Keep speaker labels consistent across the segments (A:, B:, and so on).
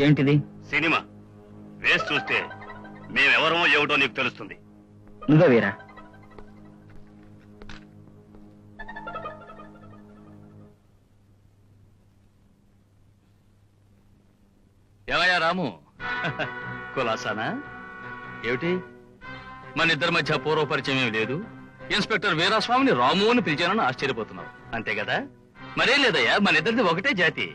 A: ఏంటిది?
B: సినిమా. వేసి చూస్తే మేమెవరమో ఏమిటో నీకు తెలుస్తుంది.
A: నువ్వే వీరా.
C: ఏమయ్యా రాము? కులాసానా? ఏమిటి? మన ఇద్దరి మధ్య పూర్వ పరిచయం ఏమీ లేదు. ఇన్స్పెక్టర్ వీరాస్వామిని రాము అని పిలిచానని ఆశ్చర్యపోతున్నావు. అంతే కదా? మరేం లేదయ్యా మన ఇద్దరిది ఒకటే జాతి.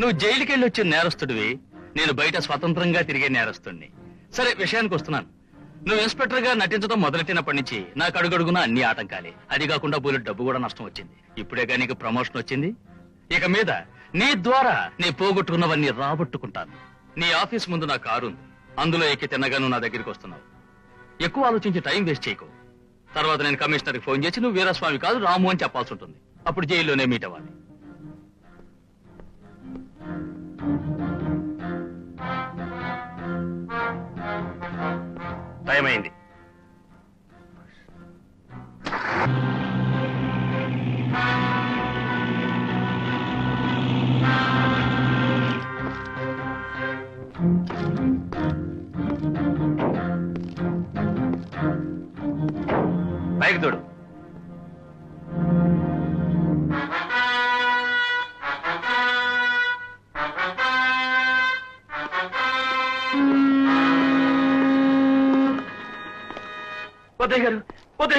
C: నువ్వు జైలుకి వెళ్ళి వచ్చిన నేరస్తుడివి. నేను బయట స్వతంత్రంగా తిరిగే నేరస్తుణ్ణి. సరే విషయానికి వస్తున్నాను. నువ్వు ఇన్స్పెక్టర్గా నటించడం మొదలెట్టినప్పటి నుంచి నాకు అడుగడుగున అన్ని ఆటంకాలే. అది కాకుండా బోలె డబ్బు కూడా నష్టం వచ్చింది. ఇప్పుడే కానీ నీకు ప్రమోషన్ వచ్చింది? ఇక మీద నీ ద్వారా నీ పోగొట్టుకున్నవన్నీ రాబట్టుకుంటాను. నీ ఆఫీస్ ముందు నా కారు ఉంది. అందులో ఎక్కి తిన్నగాను నా దగ్గరికి వస్తున్నావు. ఎక్కువ ఆలోచించి టైం వేస్ట్ చేయకు. తర్వాత నేను కమిషనర్కి ఫోన్ చేసి నువ్వు వీరస్వామి కాదు రాము అని చెప్పాల్సి ఉంటుంది. అప్పుడు జైల్లోనే మీట్ అవ్వాలి.
B: టైం అయింది
C: గారు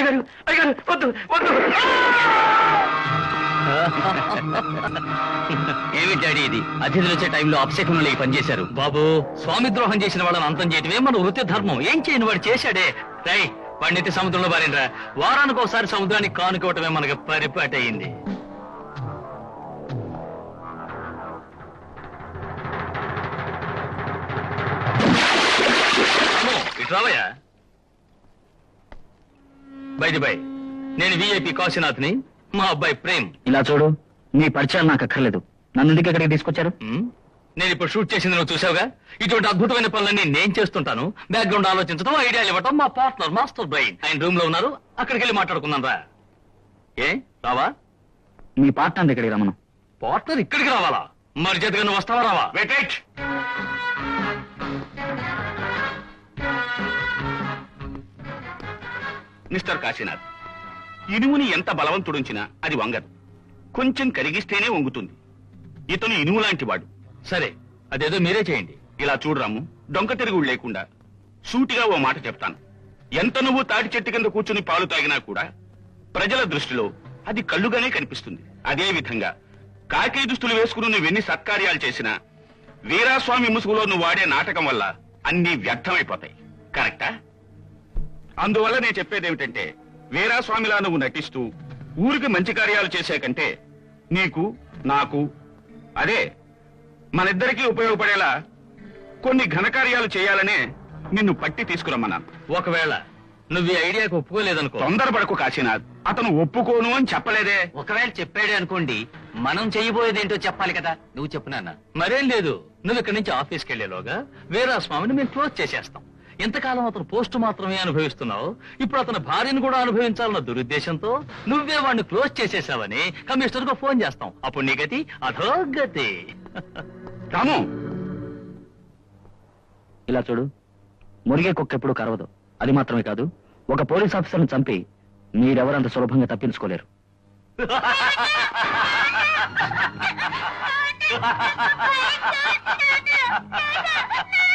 C: గారు అయ్యారు వద్దు వద్దు. ఏమి డాడీ ఇది? అతిథులు వచ్చే టైంలో అప్సెకంలో పనిచేశారు. బాబు స్వామి ద్రోహం చేసిన వాళ్ళని అంతం చేయటమే మన వృత్తి ధర్మం. ఏం చేయని వాడు చేశాడే? రై పండిత సముద్రంలో బారినరా వారానికి ఒకసారి సముద్రానికి కానుకోవటమే మనకి పరిపాటు అయింది బైది బై నేను విఐపి కాశీనాథ్ని మా అబ్బాయి ప్రేమ్.
A: ఇలా చూడు నీ పరిచయాలు నాకు అక్కర్లేదు. నన్ను ఎందుకు ఇక్కడికి తీసుకొచ్చారు?
C: ఉమ్, నేను ఇప్పుడు షూట్ చేసింది నువ్వు చూసావుగా? ఇటువంటి అద్భుతమైన పనులన్నీ నేను చేస్తుంటాను. బ్యాక్గ్రౌండ్ ఆలోచించడం ఐడియాలు ఇవ్వటం మా పార్ట్నర్ మాస్టర్ బ్రెయిన్ ఆయన రూమ్లో ఉన్నారు అక్కడికి వెళ్ళి మాట్లాడుకుందాం రా. ఏ రావా?
A: మీ పార్ట్నర్ ఇక్కడికి రమ్మను.
C: పార్ట్నర్ ఇక్కడికి రావాలా? మరి చేతిగా నువ్వు వస్తావా రావా?
B: వెయిట్ మిస్టర్ కాశీనాథ్ ఇనుముని ఎంత బలవంతుడుంచినా అది వంగదు. కొంచెం కరిగిస్తేనే వంగుతుంది. ఇతను ఇనుము లాంటివాడు
C: సరే అదేదో మీరే చేయండి.
B: ఇలా చూడరాము డొంక తిరుగుడు లేకుండా సూటిగా ఓ మాట చెప్తాను. ఎంత నువ్వు తాటి చెట్టు కింద కూర్చుని పాలు తాగినా కూడా ప్రజల దృష్టిలో అది కళ్ళుగానే కనిపిస్తుంది. అదే విధంగా కాకి దుస్తులు వేసుకుని నువ్వు ఎన్ని సత్కార్యాలు చేసినా వీరాస్వామి ముసుగులో నువ్వు వాడే నాటకం వల్ల అన్ని వ్యర్థమైపోతాయి. కరెక్టా? అందువల్ల నేను చెప్పేది ఏమిటంటే వీరాస్వామిలా నువ్వు నటిస్తూ ఊరికి మంచి కార్యాలు చేసే కంటే నీకు నాకు అదే మనిద్దరికీ ఉపయోగపడేలా కొన్ని ఘనకార్యాలు చేయాలనే నిన్ను పట్టి తీసుకురమ్మన్నాను.
C: ఒకవేళ నువ్వు ఈ ఐడియాకి ఒప్పుకోలేదనుకో.
B: తొందరపడకు కాశీనాథ్. అతను ఒప్పుకోను అని చెప్పలేదే.
C: ఒకవేళ చెప్పాడే అనుకోండి మనం చేయబోయేది ఏంటో చెప్పాలి కదా. నువ్వు చెప్పు నాన్న. మరేం లేదు. నువ్వు ఇక్కడి నుంచి ఆఫీస్కి వెళ్ళేలోగా వీరా స్వామిని మేము క్లోజ్ చేసేస్తాం. ఎంతకాలం అతను పోస్ట్ మాత్రమే అనుభవిస్తున్నావు. ఇప్పుడు అతని భార్యను కూడా అనుభవించాలన్న దురుద్దేశంతో నువ్వే వాడిని క్లోజ్ చేసేసావని కమిషనర్కు ఫోన్ చేస్తాం. అప్పుడు నీ గతి అధోగతి.
B: రాము!
A: ఇలా చూడు. మురిగే కుక్క ఎప్పుడు కరవదు. అది మాత్రమే కాదు ఒక పోలీస్ ఆఫీసర్ని చంపి మీరెవరంత సులభంగా తప్పించుకోలేరు.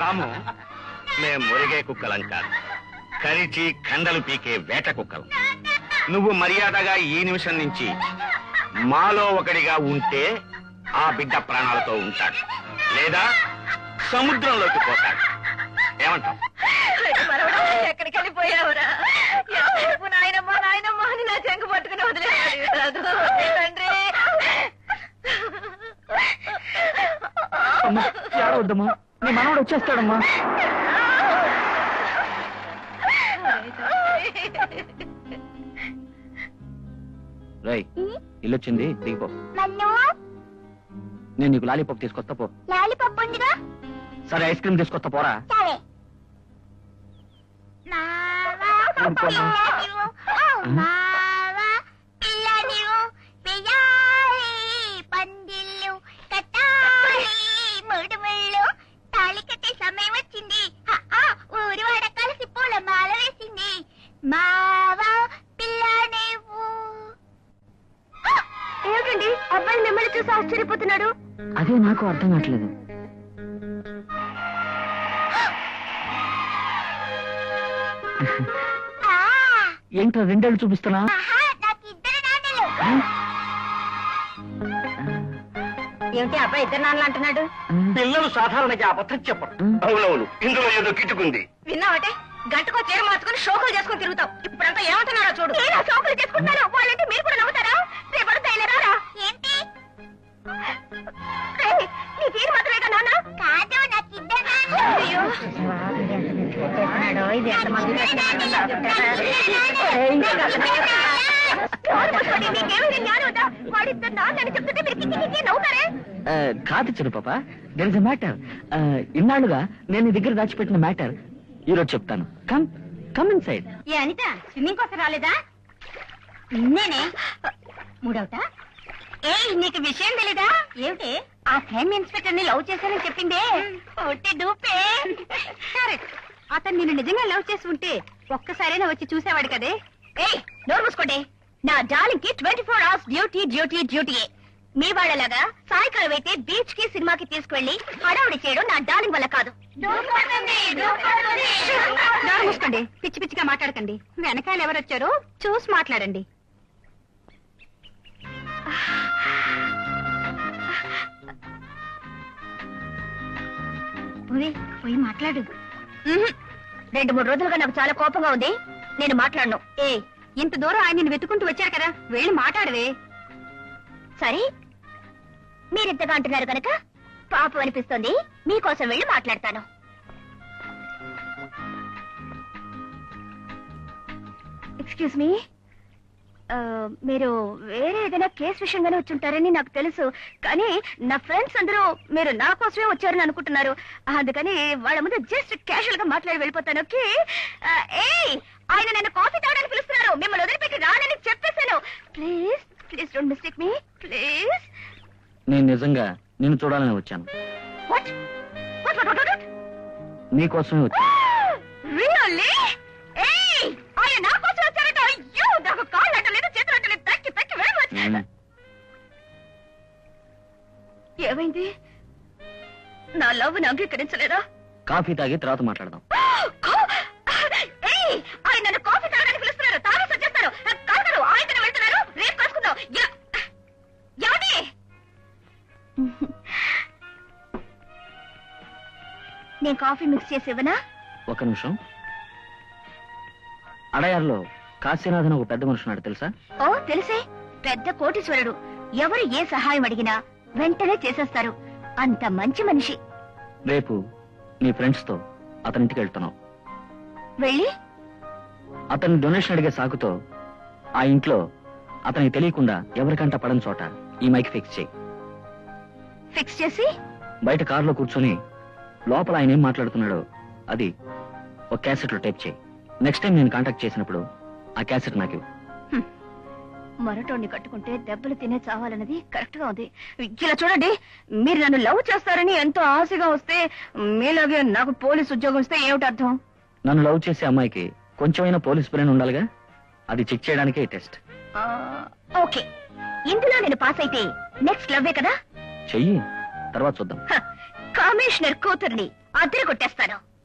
B: రాము మేం మురిగే కుక్కలం కాదు. కరిచి కండలు పీకే వేట కుక్కలం. నువ్వు మర్యాదగా ఈ నిమిషం నుంచి మాలో ఒకడిగా ఉంటే ఆ బిడ్డ ప్రాణాలతో ఉంటాడు. లేదా సముద్రంలోకి పోతాడు. ఏమంటావు?
D: ఎక్కడికి వెళ్ళిపోయావురా? నాయనమ్మ నాయనమ్మ అని నా చెంగు పట్టుకుని వదిలేదు
A: అమ్మా ఏడవద్దమ్మా నీ మనవడు వచ్చేస్తాడమ్మా. రై ఇల్లొచ్చింది దిగిపో. నేను నీకు లాలీపాప్ తీసుకొస్తా పో. సరే ఐస్ క్రీమ్ తీసుకొస్తా పోరా.
D: సరే. వెళ్ళిపోతున్నాడు
A: అదే నాకు అర్థం కావట్లేదు. ఏంటో రెండేళ్ళు చూపిస్తున్నా?
D: ఏమిటి అబ్బాయి ఇద్దరు నాన్నలు అంటున్నాడు?
E: పిల్లలు సాధారణంగా అబద్ధం చెప్పరు. అవునవును ఇందులో ఏదో కిటుకుంది.
D: విన్నావటే గంటకో చీర మార్చుకుని షోకులు చేసుకుని తిరుగుతాం ఇప్పుడంతా ఏమంటున్నారో చూడు. నేను షోకులు చేసుకుంటాను వాళ్ళంటే మీరు కూడా నమ్ముతారా? కాదు
A: చిన్న పాప. దెర్ ఇస్ మ్యాటర్ ఇన్నాళ్ళుగా నేను దగ్గర దాచిపెట్టిన మ్యాటర్ ఈరోజు చెప్తాను. కమ్ కమ్ ఇన్ సైడ్
D: ఏ అనిత స్విమ్మింగ్ కోసం రాలేదా? నేనే. మూడవట ఏ నీకు విషయం తెలీదా? ఏమిటి? ఆ క్రైమ్ ఇన్స్పెక్టర్ని లవ్ చేశానని చెప్పిందే. ఒట్టి డూపే. సరే అతను నిన్ను నిజంగా లవ్ చేసి ఉంటే ఒక్కసారైనా వచ్చి చూసేవాడు కదే. ఏయ్ నోరు మూసుకోండి. నా డార్లింగ్కి twenty four hours duty duty duty మీ వాళ్ళలాగా సాయంకాలం అయితే బీచ్కి సినిమాకి తీసుకువెళ్ళి హడావుడి చేయడం నా డార్లింగ్ వల్ల కాదు. నోరు మూసుకోండి పిచ్చి పిచ్చిగా మాట్లాడకండి. వెనకాల ఎవరు వచ్చారో చూసి మాట్లాడండి. పోయి మాట్లాడు. రెండు మూడు రోజులుగా నాకు చాలా కోపంగా ఉంది. నేను మాట్లాడను. ఏ ఇంత దూరం ఆయన నిన్ను వెతుకుంటూ వచ్చారు కదా వెళ్ళి మాట్లాడవే. సరే మీరింతగా అంటున్నారు కనుక పాపం అనిపిస్తుంది. మీకోసం వెళ్ళి మాట్లాడతాను. ఎక్స్క్యూజ్ మీ మీరు వేరే ఏదైనా కేసు విషయంగానే వచ్చి ఉంటారని నాకు తెలుసు. కానీ నా ఫ్రెండ్స్ అందరూ మీరు నా కోసమే వచ్చారని అనుకుంటున్నారు. అందుకని వాళ్ళ ముందు జస్ట్ క్యాజువల్గా మాట్లాడి వెళ్ళిపోతాను ఓకే? ఏయ్! ఆయన నన్ను కాఫీ తాగడానికి పిలుస్తున్నారు. మిమ్మల్ని వదిలిపెట్టి రానని చెప్పేశాను. Please please don't mistake me. Please.
A: నేను నిజంగా నిన్ను చూడాలని వచ్చాను.
D: వాట్? వాట్ వాట్ వాట్
A: నీకోసమే వచ్చాను.
D: నా లవ్ని అంగీకరించలేదా?
A: కాఫీ తాగి తర్వాత మాట్లాడదాం.
D: ఆయన నన్ను కాఫీ తాగడానికి పిలుస్తున్నారు కాదు వెళ్తున్నారు రేపు కలుసుకుందాం. నేను కాఫీ మిక్స్ చేసి ఇవ్వనా?
A: ఒక నిమిషం. అడయార్లో కాశీనాథన్ ఒక పెద్ద మనిషి ఉన్నాడు తెలుసా?
D: ఓ తెలిసే. పెద్ద కోటీశ్వరుడు. ఎవరు ఏ సహాయం అడిగినా వెంటనే చేసేస్తారు. అంత మంచి మనిషి.
A: రేపు నీ ఫ్రెండ్స్తో అతని ఇంటికి వెళ్తున్నావు
D: వెళ్ళి?
A: అతన్ని డొనేషన్ అడిగే సాకుతో ఆ ఇంట్లో అతనికి తెలియకుండా ఎవరికంట పడని చోట ఈ మైక్ ఫిక్స్ చేయి.
D: ఫిక్స్ చేసి?
A: బయట కారులో కూర్చొని లోపల ఆయన ఏం మాట్లాడుతున్నాడో అది ఒక క్యాసెట్లో టైప్ చేయి. నెక్స్ట్ టైం నేను కాంటాక్ట్ చేసినప్పుడు ఆ క్యాసెట్ నాకు ఇవ్వు.
D: మరటోడిని కట్టుకుంటే దెబ్బలు తినే చావాలన్నది కరెక్ట్గా ఉంది. ఇలా చూడండి మీరు నన్ను లవ్ చేస్తారని ఎంతో ఆశగా వస్తే మీలాగే నాకు పోలీస్ ఉద్యోగం ఇస్తే ఏమిటి అర్థం?
A: నన్ను లవ్ చేసే అమ్మాయికి కొంచెమైనా పోలీస్ బ్రెయిన్ ఉండాలిగా? అది చెక్ చేయడానికే ఈ టెస్ట్.
D: ఆ, ఓకే. ఇందులో నేను పాస్ అయితే నెక్స్ట్ లవ్వే కదా?
A: చెయ్యి తర్వాత చూద్దాం.
D: హ, కమిషనర్ కూతుర్ని అద్దె కొట్టేస్తాను.